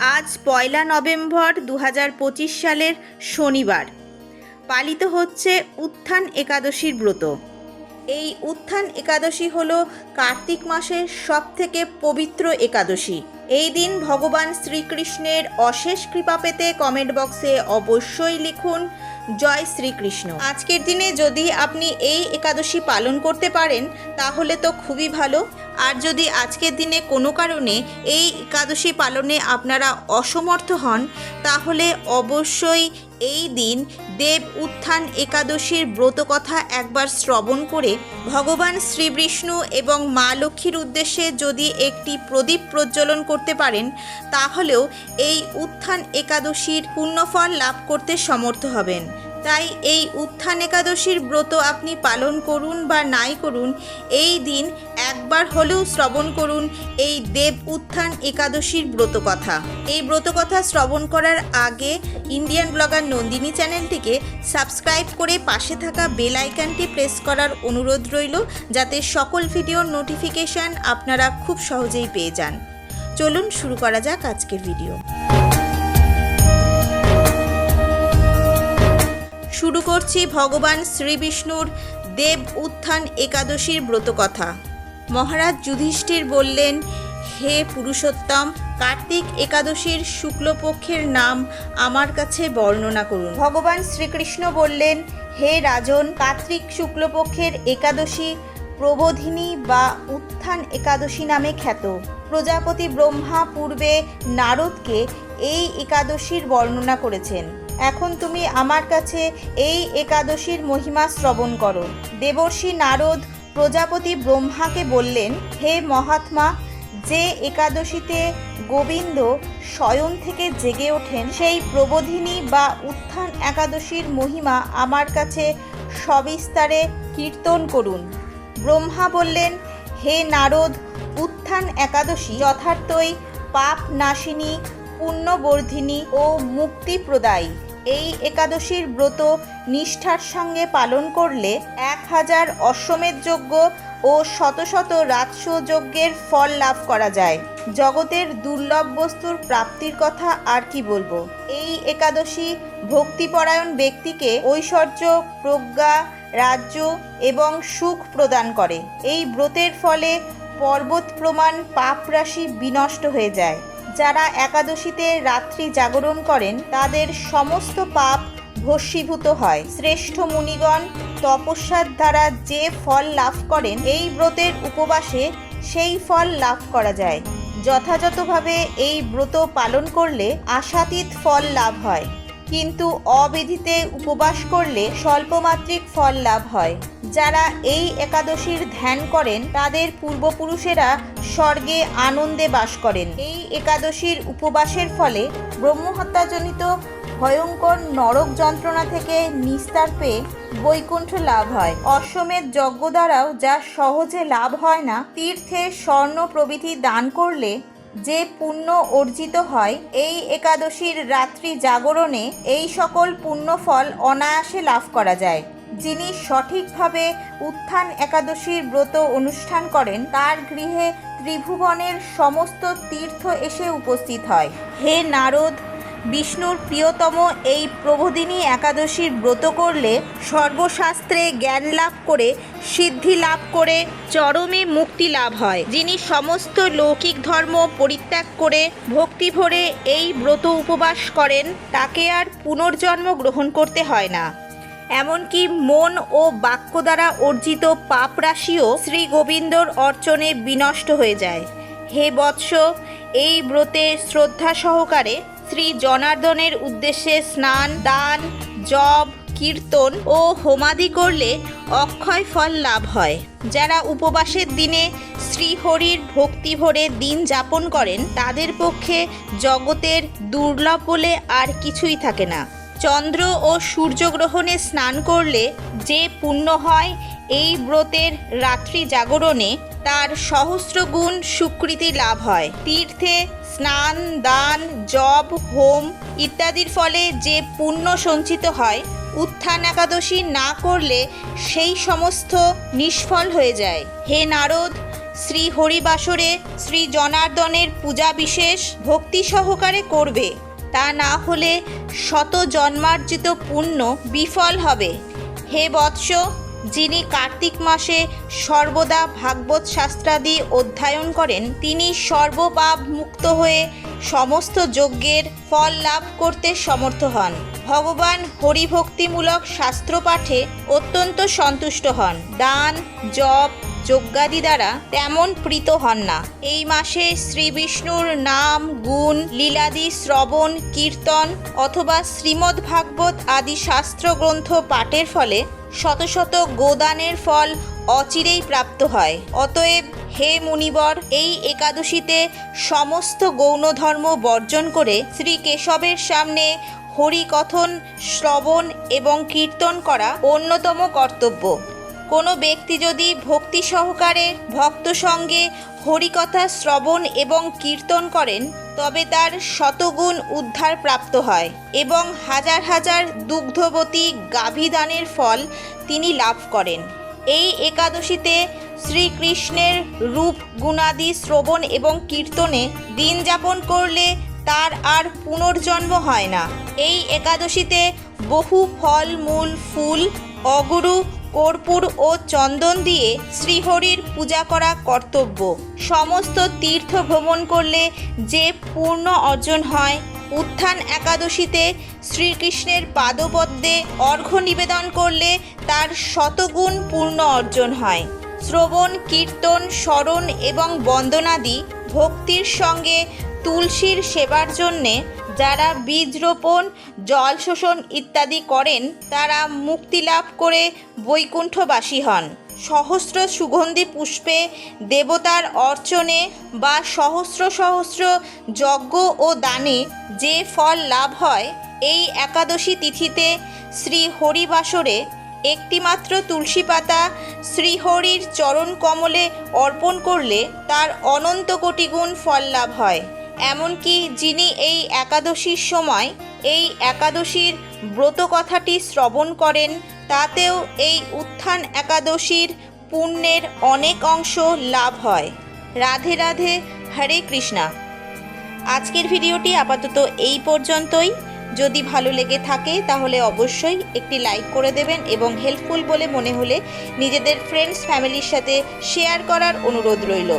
আজ পয়লা নভেম্বর দু সালের শনিবার। পালিত হচ্ছে উত্থান একাদশীর ব্রত। এই উত্থান একাদশী হল কার্তিক মাসের সব থেকে পবিত্র একাদশী। এই দিন ভগবান শ্রীকৃষ্ণের অশেষ কৃপা পেতে কমেন্ট বক্সে অবশ্যই লিখুন জয় শ্রীকৃষ্ণ। আজকের দিনে যদি আপনি এই একাদশী পালন করতে পারেন, তাহলে তো খুবই ভালো। আর যদি আজকের দিনে কোনো কারণে এই একাদশী পালনে আপনারা অসমর্থ হন, তাহলে অবশ্যই এই দিন দেব উত্থান একাদশীর ব্রত কথা একবার শ্রবণ করে ভগবান শ্রীবিষ্ণু এবং মা লক্ষ্মীর উদ্দেশ্যে যদি একটি প্রদীপ প্রজ্বলন করতে পারেন, তাহলেও এই উত্থান একাদশীর পুণ্যফল লাভ করতে সমর্থ হবেন। তাই এই উত্থান একাদশীর ব্রত আপনি পালন করুন বা নাই করুন, এই দিন একবার হলেও শ্রবণ করুন এই দেব উত্থান একাদশীর ব্রত কথা। এই ব্রত কথা শ্রবণ করার আগে ইন্ডিয়ান ব্লগার নন্দিনী চ্যানেলটিকে সাবস্ক্রাইব করে পাশে থাকা বেল আইকনটি প্রেস করার অনুরোধ রইল, যাতে সকল ভিডিওর নোটিফিকেশান আপনারা খুব সহজেই পেয়ে যান। চলুন শুরু করা যাক আজকের ভিডিও। শুরু করছি ভগবান শ্রীবিষ্ণুর দেব উত্থান একাদশীর ব্রতকথা। মহারাজ যুধিষ্ঠির বললেন, হে পুরুষোত্তম, কার্তিক একাদশীর শুক্লপক্ষের নাম আমার কাছে বর্ণনা করুন। ভগবান শ্রীকৃষ্ণ বললেন, হে রাজন, কার্তিক শুক্লপক্ষের একাদশী প্রবোধিনী বা উত্থান একাদশী নামে খ্যাত। প্রজাপতি ব্রহ্মা পূর্বে নারদকে এই একাদশীর বর্ণনা করেছেন। এখন তুমি আমার কাছে এই একাদশীর মহিমা শ্রবণ করো। দেবর্ষি নারদ প্রজাপতি ব্রহ্মাকে বললেন, হে মহাত্মা, যে একাদশীতে গোবিন্দ শয়ন থেকে জেগে ওঠেন, সেই প্রবোধিনী বা উত্থান একাদশীর মহিমা আমার কাছে সবিস্তারে কীর্তন করুন। ব্রহ্মা বললেন, হে নারদ, উত্থান একাদশী যথার্থই পাপ নাশিনী পুণ্যবর্ধিনী ও মুক্তিপ্রদায়ী। এই একাদশীর ব্রত নিষ্ঠার সঙ্গে পালন করলে এক হাজার অশ্বমেধ যজ্ঞ ও শত শত রাজস্ব যজ্ঞের ফল লাভ করা যায়। জগতের দুর্লভ বস্তুর প্রাপ্তির কথা আর কি বলব? এই একাদশী ভক্তিপরায়ণ ব্যক্তিকে ঐশ্বর্য, প্রজ্ঞা, রাজ্য এবং সুখ প্রদান করে। এই ব্রতের ফলে পর্বত প্রমাণ পাপ রাশি বিনষ্ট হয়ে যায়। যারা একাদশীতে রাত্রি জাগরণ করেন, তাদের সমস্ত পাপ ভস্মীভূত হয়। শ্রেষ্ঠ মুনিগণ তপস্যার দ্বারা যে ফল লাভ করেন, এই ব্রতের উপবাসে সেই ফল লাভ করা যায়। যথাযথভাবে এই ব্রত পালন করলে আশাতীত ফল লাভ হয়। কিন্তু অবিধিতে উপবাস করলে স্বল্পমাত্রিক ফল লাভ হয়। যারা এই একাদশীর ধ্যান করেন, তাদের পূর্বপুরুষেরা স্বর্গে আনন্দে বাস করেন। এই একাদশীর উপবাসের ফলে ব্রহ্মহত্যাজনিত ভয়ঙ্কর নরক যন্ত্রণা থেকে নিস্তার পেয়ে বৈকুণ্ঠ লাভ হয়। অশ্বমেধ যজ্ঞ দ্বারাও যা সহজে লাভ হয় না, তীর্থে স্বর্ণ প্রভৃতি দান করলে যে পুণ্য অর্জিত হয়, এই একাদশীর রাত্রি জাগরণে এই সকল পুণ্যফল অনায়াসে লাভ করা যায়। যিনি সঠিকভাবে উত্থান একাদশীর ব্রত অনুষ্ঠান করেন, তার গৃহে ত্রিভুবনের সমস্ত তীর্থ এসে উপস্থিত হয়। হে নারদ বিষ্ণুর প্রিয়তম এই প্রবোধিনী একাদশীর ব্রত করলে সর্বশাস্ত্রে জ্ঞান লাভ করে, সিদ্ধি লাভ করে, চরমে মুক্তি লাভ হয়। যিনি সমস্ত লৌকিক ধর্ম পরিত্যাগ করে ভক্তি ভরে এই ব্রত উপবাস করেন, তাকে আর পুনর্জন্ম গ্রহণ করতে হয় না। এমনকি মন ও বাক্য দ্বারা অর্জিত পাপ রাশিও শ্রী গোবিন্দর অর্চনে বিনষ্ট হয়ে যায়। হে বৎস, এই ব্রতে শ্রদ্ধা সহকারে শ্রী জনার্দনের উদ্দেশ্যে স্নান, দান জব কীর্তন ও হোমাদি করলে অক্ষয় ফল লাভ হয়। যারা উপবাসের দিনে শ্রীহরির ভক্তি ভরে দিন যাপন করেন, তাদের পক্ষে জগতের দুর্লভ বলে আর কিছুই থাকে না। চন্দ্র ও সূর্যগ্রহণে স্নান করলে যে পুণ্য হয়, এই ব্রতের রাত্রি জাগরণে তার সহস্র গুণ সুকৃতি লাভ হয়। তীর্থে স্নান, দান, জপ, হোম ইত্যাদির ফলে যে পুণ্য সঞ্চিত হয়, উত্থান একাদশী না করলে সেই সমস্ত নিষ্ফল হয়ে যায়। হে নারদ, শ্রী হরিবাসরে শ্রী জনার্দনের পূজা বিশেষ ভক্তি সহকারে করবে। তা না হলে শত জন্মার্জিত পুণ্য বিফল হবে। হে বৎস, যিনি কার্তিক মাসে সর্বদা ভাগবত শাস্ত্রাদি অধ্যয়ন করেন, তিনি সর্বপাপ মুক্ত হয়ে সমস্ত যজ্ঞের ফল লাভ করতে সমর্থ হন। ভগবান হরিভক্তিমূলক শাস্ত্র পাঠে অত্যন্ত সন্তুষ্ট হন। দান, জপ যজ্ঞাদি দ্বারা তেমন প্রীত হন না। এই মাসে শ্রী বিষ্ণুর নাম, গুণ, লীলাদি, শ্রবণ, কীর্তন অথবা শ্রীমদ্ ভাগবত আদি শাস্ত্র গ্রন্থ পাঠের ফলে শত শত গোদানের ফল অচিরেই প্রাপ্ত হয়। অতএব হে মুনিবর, এই একাদশীতে সমস্ত গৌণ ধর্ম বর্জন করে শ্রী কেশবের সামনে হরিকথন, শ্রবণ এবং কীর্তন করা অন্যতম কর্তব্য। কোনো ব্যক্তি যদি ভক্তি সহকারে ভক্ত সঙ্গে হরিকথা শ্রবণ এবং কীর্তন করেন, তবে তার শতগুণ উদ্ধার প্রাপ্ত হয় এবং হাজার হাজার দুগ্ধবতী গাভীদানের ফল তিনি লাভ করেন। এই একাদশীতে শ্রীকৃষ্ণের রূপ গুণাদি শ্রবণ এবং কীর্তনে দিন যাপন করলে তার আর পুনর্জন্ম হয় না। এই একাদশীতে বহু ফল, মূল, ফুল, অগুরু কর্পূর ও চন্দন দিয়ে শ্রীহরির পূজা করা কর্তব্য। সমস্ত তীর্থ ভ্রমণ করলে যে পূর্ণ অর্জন হয়, উত্থান একাদশীতে শ্রীকৃষ্ণের পাদপদ্মে অর্ঘ্য নিবেদন করলে তার শতগুণ পূর্ণ অর্জন হয়। শ্রবণ, কীর্তন, স্মরণ এবং বন্দনাদি ভক্তির সঙ্গে তুলসীর সেবার জন্যে যারা বীজ রোপণ, জল শোষণ ইত্যাদি করেন, তারা মুক্তি লাভ করে বৈকুণ্ঠবাসী হন। সহস্র সুগন্ধি পুষ্পে দেবতার অর্চনে বা সহস্র সহস্র যজ্ঞ ও দানে যে ফল লাভ হয়, এই একাদশী তিথিতে শ্রী হরিবাসরে একটিমাত্র তুলসী পাতা শ্রীহরির চরণ কমলে অর্পণ করলে তার অনন্ত কোটি গুণ ফল লাভ হয়। এমনকি যিনি এই একাদশীর সময় এই একাদশীর ব্রত কথাটি শ্রবণ করেন, তাতেও এই উত্থান একাদশীর পুণ্যের অনেক অংশ লাভ হয়। রাধে রাধে, হরে কৃষ্ণা। আজকের ভিডিওটি আপাতত এই পর্যন্তই। যদি ভালো লেগে থাকে, তাহলে অবশ্যই একটি লাইক করে দেবেন এবং হেল্পফুল বলে মনে হলে নিজেদের ফ্রেন্ডস, ফ্যামিলির সাথে শেয়ার করার অনুরোধ রইল।